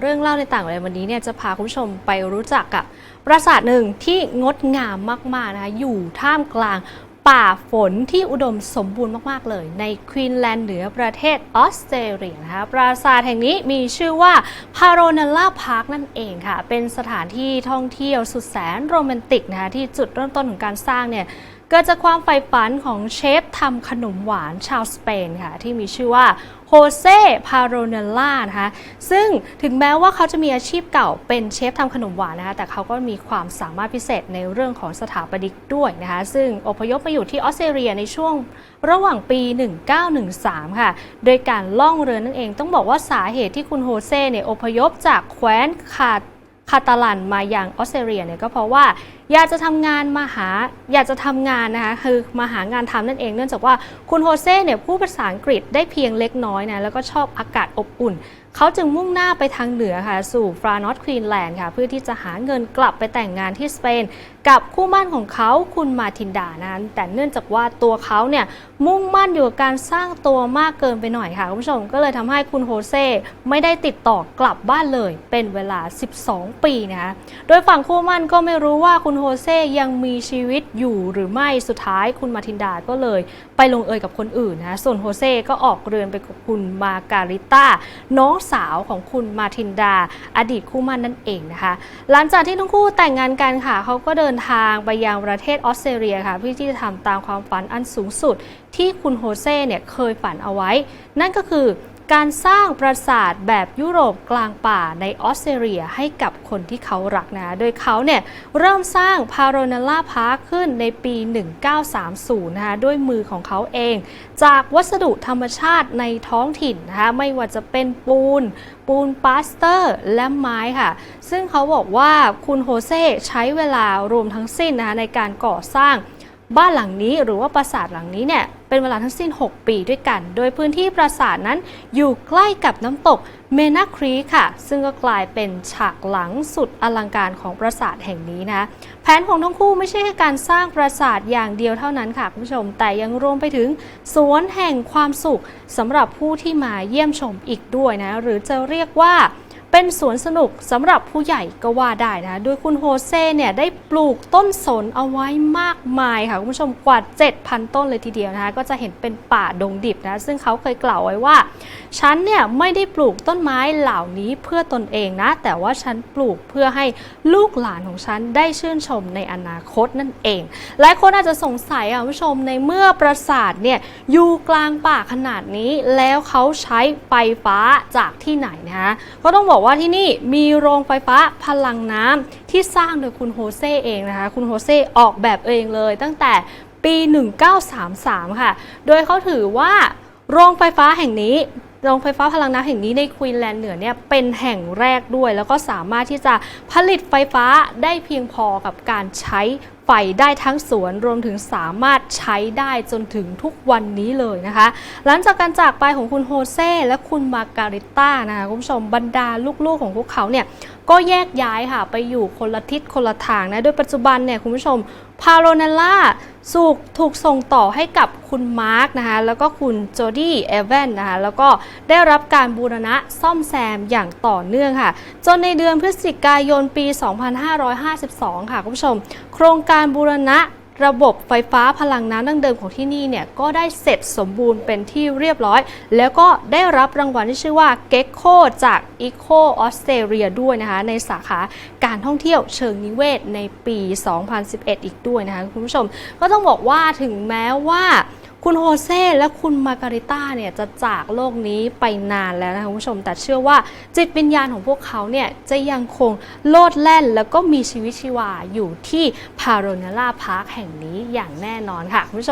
เรื่องเล่าในต่างประเทศวันนี้เนี่ยจะพาคุณผู้ชมไปรู้จักกับปราสาทหนึ่งที่งดงามมากๆนะคะอยู่ท่ามกลางป่าฝนที่อุดมสมบูรณ์มาก ๆ เลย ในควีนแลนด์เหนือประเทศออสเตรเลียนะคะปราสาทแห่งนี้มีชื่อว่าพาโรนัลล่าพาร์คนั่นเองค่ะ เป็นสถานที่ท่องเที่ยวสุดแสนโรแมนติกนะคะที่จุดเริ่มต้นของการสร้างเนี่ย เกิดจากความใฝ่ฝันของเชฟทำขนมหวานชาวสเปนค่ะ ที่มีชื่อว่าโฮเซพาโรเนลล่านะคะซึ่งถึงแม้ว่าเขาจะมีอาชีพเก่าเป็นเชฟทำขนมหวานนะคะแต่เขาก็มีความสามารถพิเศษในเรื่องของสถาปนิกด้วยนะคะซึ่งอพยพมาอยู่ที่ออสเตรเลียในช่วงระหว่างปี 1913 ค่ะ โดยการล่องเรือนั่นเอง ต้องบอกว่าสาเหตุที่คุณโฮเซ่เนี่ยอพยพจากแคว้นคาคาตาลันมาอย่างออสเตรเลียเนี่ยก็เพราะว่า อยากจะทำงานมาหาอยากจะทำงานนะคะคือมาหางานทำนั่นเองเนื่องจากว่าคุณโฮเซ่เนี่ยพูดภาษาอังกฤษได้เพียงเล็กน้อยนะแล้วก็ชอบอากาศอบอุ่น เขาจึงมุ่งหน้าไปทางเหนือค่ะ สู่ฟรานอตควีนแลนด์ค่ะเพื่อที่จะหาเงินกลับไปแต่งงานที่สเปน กับคู่มั่นของเขาคุณมาทินดานั้น แต่เนื่องจากว่าตัวเขาเนี่ยมุ่งมั่นอยู่กับการสร้างตัวมากเกินไปหน่อยค่ะคุณผู้ชมก็เลยทำให้คุณโฮเซ่ไม่ได้ติดต่อกลับบ้านเลย เป็นเวลา 12 ปีนะคะโดยฝั่งคู่มั่นก็ไม่รู้ว่าคุณโฮเซยังมีชีวิตอยู่หรือไม่สุดท้ายคุณมาทินดาก็เลยไปลงเอยกับคนอื่นนะส่วนโฮเซก็ออกเรือนไปกับคุณมาการิต้าน้องสาวของคุณมาทินดา อดีตคู่มั่นนั่นเองนะคะ หลังจากที่ทั้งคู่แต่งงานกันค่ะเขาก็เดินทางไปยังประเทศออสเตรเลียค่ะเพื่อที่จะทำตามความฝันอันสูงสุดที่คุณโฮเซ่เนี่ยเคยฝันเอาไว้ นั่นก็คือ การสร้างปราสาทแบบยุโรปกลางป่าในออสเตรเลียให้กับคนที่เขารักนะ โดยเขาเนี่ยเริ่มสร้างพาโรนาล่าพาร์คขึ้นในปี 1930 นะคะด้วยมือของเขาเอง จากวัสดุธรรมชาติในท้องถิ่นนะคะไม่ว่าจะเป็นปูน ปูนปาสเตอร์ และไม้ค่ะ ซึ่งเขาบอกว่าคุณโฮเซ่ใช้เวลารวมทั้งสิ้นนะคะในการก่อสร้าง บ้านหลังนี้หรือว่าปราสาทหลังนี้เนี่ยเป็นเวลาทั้งสิ้น 6 ปีด้วยกัน โดยพื้นที่ปราสาทนั้นอยู่ใกล้กับน้ำตกเมนาครีค่ะ ซึ่งก็กลายเป็นฉากหลังสุดอลังการของปราสาทแห่งนี้นะ แผนของทั้งคู่ไม่ใช่แค่การสร้างปราสาทอย่างเดียวเท่านั้นค่ะคุณผู้ชม แต่ยังรวมไปถึงสวนแห่งความสุขสำหรับผู้ที่มาเยี่ยมชมอีกด้วยนะ หรือจะเรียกว่า เป็นสวนสนุกสำหรับผู้ใหญ่ก็ว่าได้นะโดยคุณโฮเซ่เนี่ยได้ปลูกต้นสนเอาไว้มากมายค่ะคุณผู้ชมกว่า 7,000 ต้นเลยทีเดียวนะคะก็จะเห็นเป็นป่าดงดิบนะซึ่งเขาเคยกล่าวไว้ว่า ฉันเนี่ยไม่ได้ปลูกต้นไม้เหล่านี้เพื่อตนเองนะ แต่ว่าฉันปลูกเพื่อให้ลูกหลานของฉันได้ชื่นชมในอนาคตนั่นเองหลายคนอาจจะสงสัยอะคุณผู้ชมในเมื่อปราสาทเนี่ยอยู่กลางป่าขนาดนี้แล้วเขาใช้ไฟฟ้าจากที่ไหนนะคะก็ต้องบอกว่าที่นี่มีโรงไฟฟ้าพลังน้ำที่สร้างโดยคุณโฮเซ่เองนะคะ คุณโฮเซ่ออกแบบเองเลยตั้งแต่ปี 1933 ค่ะ โดยเขาถือว่าโรงไฟฟ้าแห่งนี้ โรงไฟฟ้าพลังน้ำแห่งนี้ในควีนแลนด์เหนือเนี่ยเป็นแห่งแรกด้วย แล้วก็สามารถที่จะผลิตไฟฟ้าได้เพียงพอกับการใช้ไฟได้ทั้งสวนรวมถึงสามารถใช้ได้จนถึงทุกวันนี้เลยนะคะ หลังจากการจากไปของคุณโฮเซ่และคุณมาการิต้านะคะคุณผู้ชมบรรดาลูกๆของพวกเขาเนี่ย ก็แยกย้ายค่ะไปอยู่คนละทิศคนละทางนะโดยปัจจุบันเนี่ยคุณผู้ชมพาโรนัลล่าสูกถูกส่งต่อให้กับคุณมาร์กนะคะแล้วก็คุณโจดี้เอเวนนะคะแล้วก็ได้รับการบูรณะซ่อมแซมอย่างต่อเนื่องค่ะ จนในเดือนพฤศจิกายนปี 2552 ค่ะคุณผู้ชม โครงการบูรณะ ระบบไฟฟ้าพลังน้ำดั้งเดิมของที่นี่เนี่ยก็ได้เสร็จสมบูรณ์เป็นที่เรียบร้อย แล้วก็ได้รับรางวัลที่ชื่อว่าเก็กโคจาก Eco Australia ด้วยนะคะในสาขาการท่องเที่ยวเชิงนิเวศในปี 2011 อีกด้วยนะคะคุณผู้ชม ก็ต้องบอกว่าถึงแม้ว่า คุณโฮเซ่และคุณมาการิต้าเนี่ยจะจากโลกนี้ไปนานแล้วนะคะคุณผู้ชม แต่เชื่อว่าจิตวิญญาณของพวกเขาเนี่ยจะยังคงโลดแล่น แล้วก็มีชีวิตชีวาอยู่ที่พาโรนาล่าพาร์คแห่งนี้อย่างแน่นอนค่ะคุณผู้ชม